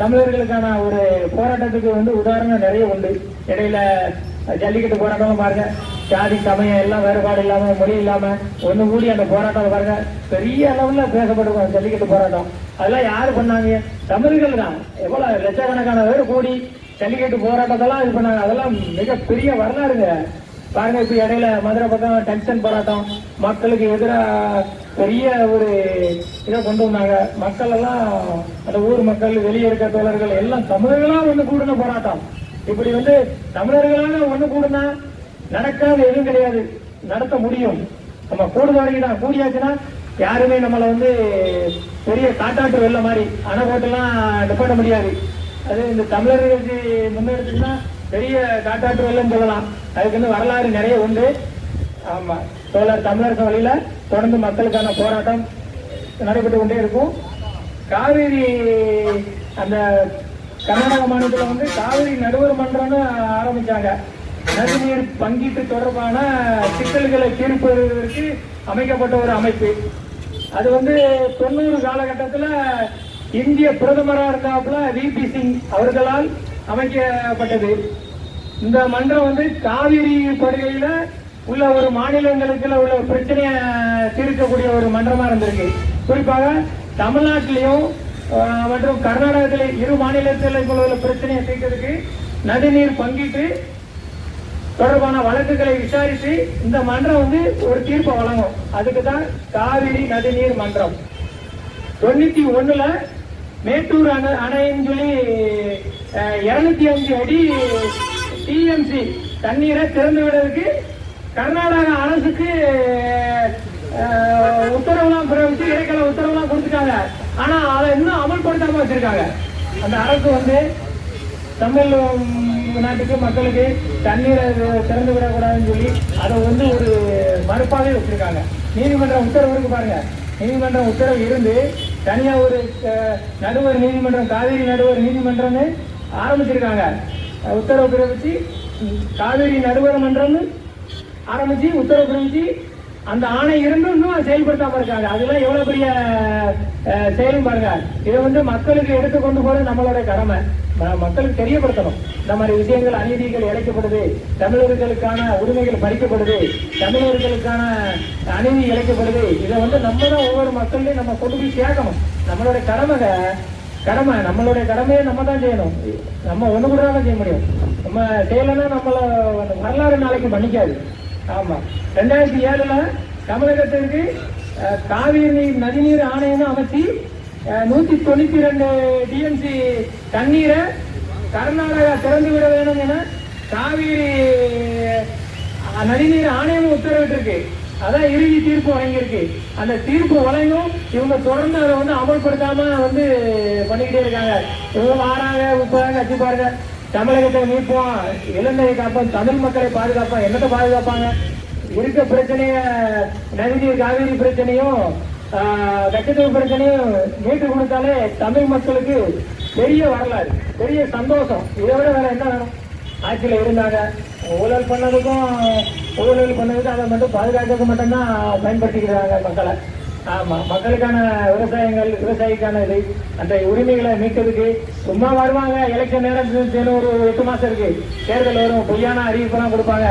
தமிழர்களுக்கான ஒரு போராட்டத்துக்கு வந்து உதாரணம் நிறைய உண்டு. இடையில ஜல்லிக்கட்டு போராட்டம் பாருங்க. ஜாதி சமயம் எல்லாம் வேறுபாடு இல்லாம மொழி இல்லாம ஒண்ணு கூடி அந்த போராட்டம் பாருங்க. பெரிய அளவுல பேசப்படுவோம் ஜல்லிக்கட்டு போராட்டம். அதெல்லாம் யாரு பண்ணாங்க? தமிழர்கள் தான். எவ்வளவு லட்சக்கணக்கான பேர் கூடி ஜல்லிக்கட்டு போராட்டத்தெல்லாம் இது பண்ணாங்க. அதெல்லாம் மிகப்பெரிய வரலாறுங்க. பாருங்க இப்ப இடையில மதுரை பக்கம் டென்ஷன் போராட்டம். மக்களுக்கு எதிராக பெரிய ஒரு இதை கொண்டு வந்தாங்க. மக்கள் எல்லாம் அந்த ஊர் மக்கள் வெளியே இருக்க தோழர்கள் எல்லாம் தமிழர்களாக ஒண்ணு கூடின போராட்டம். இப்படி வந்து தமிழர்களாக ஒண்ணு கூடுனா நடக்காத எதுவும் கிடையாது. நடத்த முடியும். நம்ம கூடுத கூடியாச்சுன்னா யாருமே நம்மளை வந்து பெரிய காட்டாட்டு வெள்ள மாதிரி அணை போட்டுலாம் நிப்பாட்ட முடியாது. அது இந்த தமிழர்களுக்கு முன்னெடுத்துன்னா பெரிய காட்டாற்று வெள்ளம் சொல்லலாம். அதுக்கு வந்து வரலாறு நிறைய உண்டு. ஆமா. தோழர் தமிழர்கள் வழியில தொடர்ந்து மக்களுக்கான போராட்டம் நடைபெற்று கொண்டே இருக்கும். காவிரி அந்த கர்நாடக மாநிலத்தில் வந்து காவிரி நடுவர் மன்றம்னு ஆரம்பிச்சாங்க. நதிநீர் பங்கீட்டு தொடர்பான சிக்கல்களை தீர்ப்பதற்கு அமைக்கப்பட்ட ஒரு அமைப்பு. அது வந்து தொண்ணூறு காலகட்டத்தில் இந்திய பிரதமராக இருந்தாப்புல விபி சிங் அவர்களால் அமைக்கப்பட்டது. இந்த மன்றம் வந்து காவிரி படுகையில உள்ள ஒரு மாநிலங்களுக்குள்ள உள்ள பிரச்சனையை தீர்க்கக்கூடிய ஒரு மன்றமா இருந்திருக்கு. குறிப்பாக தமிழ்நாட்டிலையும் மற்றும் கர்நாடகத்திலே இரு மாநிலத்தில் உள்ள பிரச்சனையை தீர்க்கிறதுக்கு நதிநீர் பங்கிட்டு தொடர்பான வழக்குகளை விசாரித்து இந்த மன்றம் வந்து ஒரு தீர்ப்பை வழங்கும். அதுக்கு தான் காவிரி நதிநீர் மன்றம். தொண்ணூத்தி ஒண்ணுல மேட்டூர் அணை அணைன்னு சொல்லி இருநூத்தி அஞ்சு அடி டிஎம்சி தண்ணீரை திறந்து விடுறதுக்கு கர்நாடக அரசுக்கு உத்தரவுலாம் பிறப்பிச்சு இடைக்கால உத்தரவுலாம் கொடுத்துட்டாங்க. ஆனா அதை இன்னும் அமல்படுத்தாம வச்சிருக்காங்க. அந்த அரசு வந்து தமிழ் நாட்டுக்கு மக்களுக்கு தண்ணீரை திறந்து விடக்கூடாதுன்னு சொல்லி அதை வந்து ஒரு மறுப்பாகவே வச்சிருக்காங்க. நீதிமன்ற உத்தரவு இருக்கு பாருங்க. நீதிமன்ற உத்தரவு இருந்து தனியா ஒரு நடுவர் நீதிமன்றம் காவிரி நடுவர் நீதிமன்றம்னு ஆரம்பிச்சிருக்காங்க. அஹ், உத்தரவு பிறப்பிச்சு காவேரி காவிரி மன்றம்னு ஆரம்பிச்சு உத்தரவு பிறப்பிச்சு அந்த ஆணை இருந்தும் இன்னும் செயல்படுத்தாம இருக்காங்க அதெல்லாம் எவ்வளவு பெரிய செயலும் பாருங்க. இதை வந்து மக்களுக்கு எடுத்து கொண்டு போறது நம்மளோட கடமை. ம- மக்களுக்கு தெரியப்படுத்தணும். இந்த மாதிரி விஷயங்கள் அநீதிகள் இழைக்கப்படுது. தமிழர்களுக்கான உரிமைகள் பறிக்கப்படுது. தமிழர்களுக்கான அநீதி இழைக்கப்படுது. இதை வந்து நம்ம தான் ஒவ்வொரு மக்களையும் நம்ம கொண்டு போய் சேர்க்கணும். நம்மளோட கடமைங்க கடமை நம்மளுடைய கடமையை நம்ம தான் செய்யணும். நம்ம ஒண்ணு கூட தான் செய்ய முடியும். நம்ம செய்யலைன்னா நம்மள வரலாறு நாளைக்கு மன்னிக்காது. ஆமா. ரெண்டாயிரத்தி ஏழுல தமிழகத்திற்கு காவிரி நீர் நதிநீர் ஆணையம் அமைச்சு நூற்றி நூத்தி தொண்ணூத்தி ரெண்டு டிஎம்சி தண்ணீரை கர்நாடகா திறந்து விட வேணும் என காவிரி நதிநீர் ஆணையம் உத்தரவிட்டிருக்கு. அதான் இறுதி தீர்ப்பு வழங்கியிருக்கு. அந்த தீர்ப்பு வழங்கும் இவங்க தொடர்ந்து அதை வந்து அமல்படுத்தாம வந்து பண்ணிக்கிட்டே இருக்காங்க. இவங்க வாராங்க உப்பாங்க கட்சி பாருங்க. தமிழகத்தை மீட்போம். இளந்தையை காப்போம். தமிழ் மக்களை பாதுகாப்போம். என்னத்தை பாதுகாப்பாங்க? இருக்க பிரச்சனைய நதிநீர் காவிரி பிரச்சனையும் ஆஹ், பிரச்சனையும் மீட்டு கொடுத்தாலே தமிழ் மக்களுக்கு பெரிய வரலாறு பெரிய சந்தோஷம். இதை விட வேற என்ன வேணும்? ஆட்சியில் இருந்தாங்க. ஊழல் பண்ணதுக்கும் ஊழல் பண்ணதுக்கும் அதை மட்டும் பாதுகாக்க மட்டும்தான் பயன்படுத்திக்கிறாங்க மக்களை. ஆமாம் மக்களுக்கான விவசாயங்கள் விவசாயிக்கான இது அந்த உரிமைகளை மீட்கிறதுக்கு சும்மா வருவாங்க. எலெக்ஷன் நேரம் ஒரு எட்டு மாதம் இருக்கு. தேர்தல் வரும். பொய்யான அறிவிப்பெல்லாம் கொடுப்பாங்க.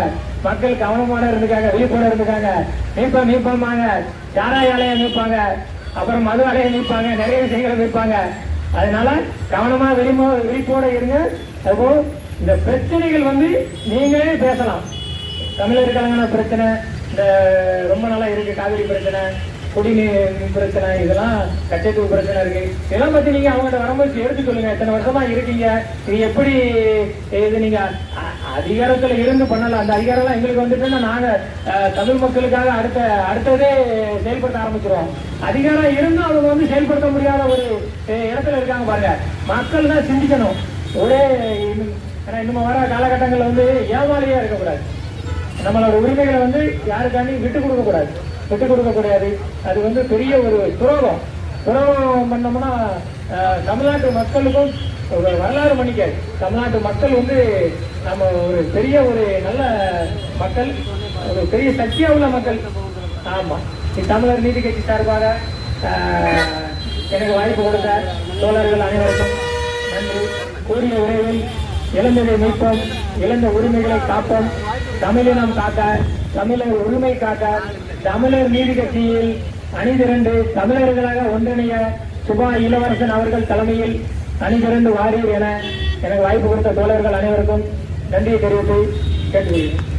மக்கள் கவனமான இருந்துக்காங்க விழிப்போட இருந்துக்காங்க. மீட்ப மீட்பாங்க சாராய அலையை மீட்பாங்க. அப்புறம் மது அலையை மீட்பாங்க. நிறைய விஷயங்களை மீட்பாங்க. அதனால கவனமாக விரும்ப விழிப்போட இருங்க. அதுபோல் இந்த பிரச்சனைகள் வந்து நீங்களே பேசலாம். தமிழர்களுக்கான பிரச்சனை இந்த ரொம்ப நாளா இருக்கு காவிரி பிரச்சனை குடிநீர் பிரச்சனை இதெல்லாம் கச்சத்தீவு பிரச்சனை இருக்கு. இதெல்லாம் பத்தி நீங்க அவங்ககிட்ட வரும்போது எடுத்து சொல்லுங்க. இத்தனை வருஷமா இருக்கீங்க. இது எப்படி இது நீங்க அ- அதிகாரத்துல இருந்து பண்ணலாம். அந்த அதிகாரம்லாம் எங்களுக்கு வந்துட்டுன்னா நாங்க தமிழ் மக்களுக்காக அடுத்த அடுத்ததே செயல்படுத்த ஆரம்பிச்சிருவோம். அதிகாரம் இருந்தும் அவங்க வந்து செயல்படுத்த முடியாத ஒரு இடத்துல இருக்காங்க பாருங்க. மக்கள் தான் சிந்திக்கணும். ஒரே ஏன்னா இன்னும் வர காலகட்டங்களில் வந்து ஏமாளியா இருக்கக்கூடாது. நம்மளோட உரிமைகளை வந்து யாருக்காண்டி விட்டு கொடுக்கக்கூடாது விட்டு கொடுக்கக்கூடாது அது வந்து பெரிய ஒரு துரோகம். துரோகம் பண்ணோம்னா தமிழ்நாட்டு மக்களுக்கும் வரலாறு பண்ணிக்காது தமிழ்நாட்டு மக்கள் வந்து நம்ம ஒரு பெரிய ஒரு நல்ல மக்கள் ஒரு பெரிய சக்தியா உள்ள மக்கள். ஆமா. தமிழர் நீதி கட்சி சார்பாக எனக்கு வாய்ப்பு கொடுத்த தோழர்கள் அனைவருக்கும் நன்றி. கூடிய விரைவில் இழந்ததை மீட்போம். இழந்த உரிமைகளை காப்போம். தமிழினம் காக்க தமிழர் உரிமை காக்க தமிழர் நீதி கட்சியில் அணிதிரண்டு தமிழர்களாக ஒன்றிணைய சுபா இளவரசன் அவர்கள் தலைமையில் அணிதிரண்டு வாரியர் என எனக்கு வாய்ப்பு கொடுத்த தோழர்கள் அனைவருக்கும் நன்றியை தெரிவித்து கேட்டுக்கொள்கிறேன்.